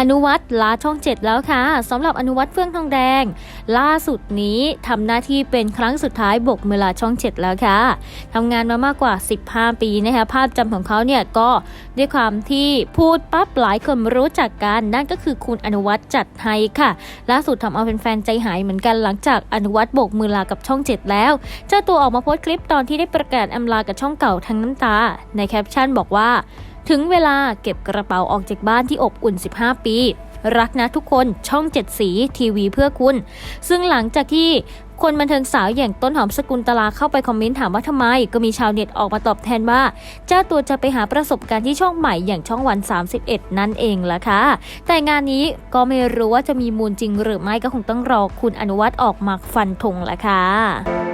อนุวัตรลาช่องเจ็ดแล้วค่ะสำหรับอนุวัตรเฟื่องทองแดง ล่าสุดนี้ทำหน้าที่เป็นครั้งสุดท้ายบกเวลาช่องเจ็ดแล้วค่ะทำงานมามากกว่า 15 ปีนะคะภาพจำของเขาเนี่ยก็ด้วยความที่พูดปั๊บหลายคนรู้จักกันนั่นก็คือคุณอนุวัตรจัดให้ค่ะ ล่าสุดทำเอาแฟนๆใจหายเหมือนกันหลังจากอนุวัตรบกมือลากับช่องเจ็ดแล้ว เจ้าตัวออกมาโพสต์คลิปตอนที่ได้ประกาศอำลากับช่องเก่าทั้งน้ำตา ในแคปชั่นบอกว่า ถึงเวลาเก็บกระเป๋าออกจากบ้านที่อบอุ่น 15 ปี รักนะทุกคนช่องเจ็ดสีทีวีเพื่อคุณ ซึ่งหลังจากที่คนบันเทิงสาวอย่างต้นหอมสกุลตลาเข้าไปคอมเมนต์ถามว่าทำไม ก็มีชาวเน็ตออกมาตอบแทนว่า เจ้าตัวจะไปหาประสบการณ์ที่ช่องใหม่อย่างช่องวัน 31 นั่นเองล่ะค่ะ แต่งานนี้ก็ไม่รู้ว่าจะมีมูลจริงหรือไม่ก็คงต้องรอคุณอนุวัฒน์ออกมาฟันธงละค่ะ